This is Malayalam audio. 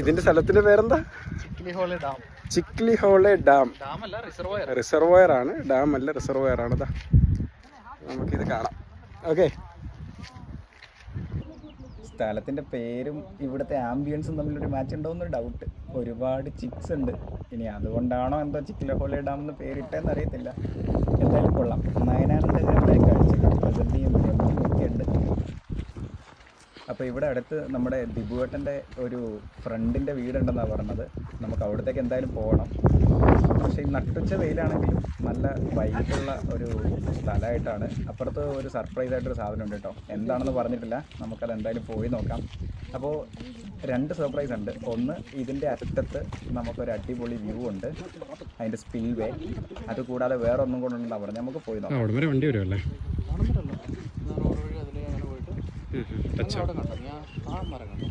ഇതിന്റെ സ്ഥലത്തിന്റെ പേരെന്താ? Chikli Hole dam. Chikli Hole dam. Dam അല്ല റിസർവോയർ. റിസർവോയർ ആണ്. ഡാം അല്ല റിസർവോയർ ആണ് നമുക്കിത് കാണാം. ഓക്കെ. സ്ഥലത്തിന്റെ പേരും ഇവിടുത്തെ ആംബിയൻസും തമ്മിലൊരു മാച്ച് ഉണ്ടോന്ന് ഡൗട്ട് ഒരുപാട് ചിക്സ് ഉണ്ട്. ഇനി അതുകൊണ്ടാണോ എന്തോ ഹോളെ ഡാം എന്ന് പേരിട്ടെന്ന് അറിയത്തില്ല. എന്തായാലും കൊള്ളാം. നയനാനന്ദകരമായ അപ്പോൾ ഇവിടെ അടുത്ത് നമ്മുടെ ദിബുവേട്ടന്റെ ഒരു ഫ്രണ്ടിന്റെ വീടുണ്ടെന്നാണ് പറഞ്ഞത്. നമുക്ക് അവിടത്തേക്ക് എന്തായാലും പോകണം പക്ഷേ ഈ നട്ടുച്ച വെയിലാണെങ്കിലും നല്ല വൈകിട്ടുള്ള ഒരു സ്ഥലമായിട്ടാണ്. അപ്പുറത്ത് ഒരു സർപ്രൈസ് സാധനം ഉണ്ട് കേട്ടോ. എന്താണെന്ന് പറഞ്ഞിട്ടില്ല. നമുക്കത് എന്തായാലും പോയി നോക്കാം. അപ്പോൾ രണ്ട് സർപ്രൈസ് ഉണ്ട്. ഒന്ന് ഇതിന്റെ അറ്റത്ത് നമുക്കൊരു അടിപൊളി വ്യൂ ഉണ്ട്. അതിന്റെ സ്പിൽ വേ അത് കൂടാതെ വേറെ ഒന്നും കൂടെ ഉണ്ടെന്നാണ് പറഞ്ഞത്. നമുക്ക് പോയി നോക്കാം. വണ്ടി വരുമല്ലേ ടച്ച് ആ മരം കണ്ടോ?